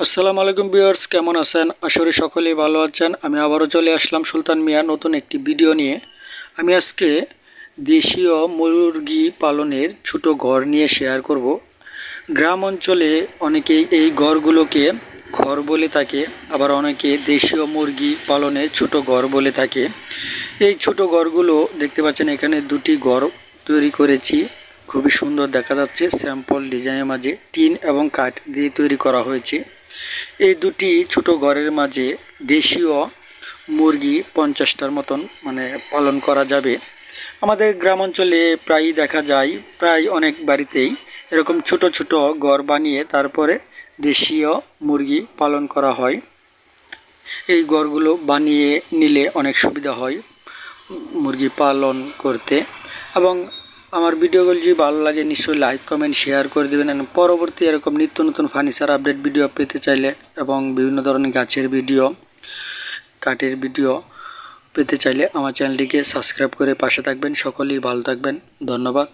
আসসালামু আলাইকুম ভিউয়ার্স, কেমন আছেন? করি সকলেই ভালো আছেন। আমি আবারও চলে আসলাম সুলতান মিয়া নতুন একটি ভিডিও নিয়ে। আমি আজকে দেশীয় মুরগি পালনের ছোট ঘর নিয়ে শেয়ার করব। গ্রাম অঞ্চলে অনেকেই এই ঘরগুলোকে ঘর বলে থাকে, আবার অনেকে দেশীয় মুরগি পালনের ছোট ঘর বলে থাকে। এই ছোট ঘরগুলো দেখতে পাচ্ছেন, এখানে দুটি ঘর তৈরি করেছি। খুবই সুন্দর দেখা যাচ্ছে, স্যাম্পল ডিজাইনের মাঝে টিন এবং কাঠ দিয়ে তৈরি করা হয়েছে। এই দুটি ছোট ঘরের মাঝে দেশীয় মুরগি পঞ্চাশটার মতন মানে পালন করা যাবে। আমাদের গ্রাম অঞ্চলে প্রায়ই দেখা যায়, প্রায় অনেক বাড়িতেই এরকম ছোট ছোট ঘর বানিয়ে তারপরে দেশীয় মুরগি পালন করা হয়। এই ঘরগুলো বানিয়ে নিলে অনেক সুবিধা হয় মুরগি পালন করতে এবং আমার ভিডিওগুলো যদি ভালো লাগে, নিশ্চয়ই লাইক কমেন্ট শেয়ার করে দেবেন। এবং পরবর্তী এরকম নিত্য নতুন ফার্নিচার আপডেট ভিডিও পেতে চাইলে এবং বিভিন্ন ধরনের গাছের ভিডিও কাঠের ভিডিও পেতে চাইলে আমার চ্যানেলটিকে সাবস্ক্রাইব করে পাশে থাকবেন। সকলেই ভালো থাকবেন। ধন্যবাদ।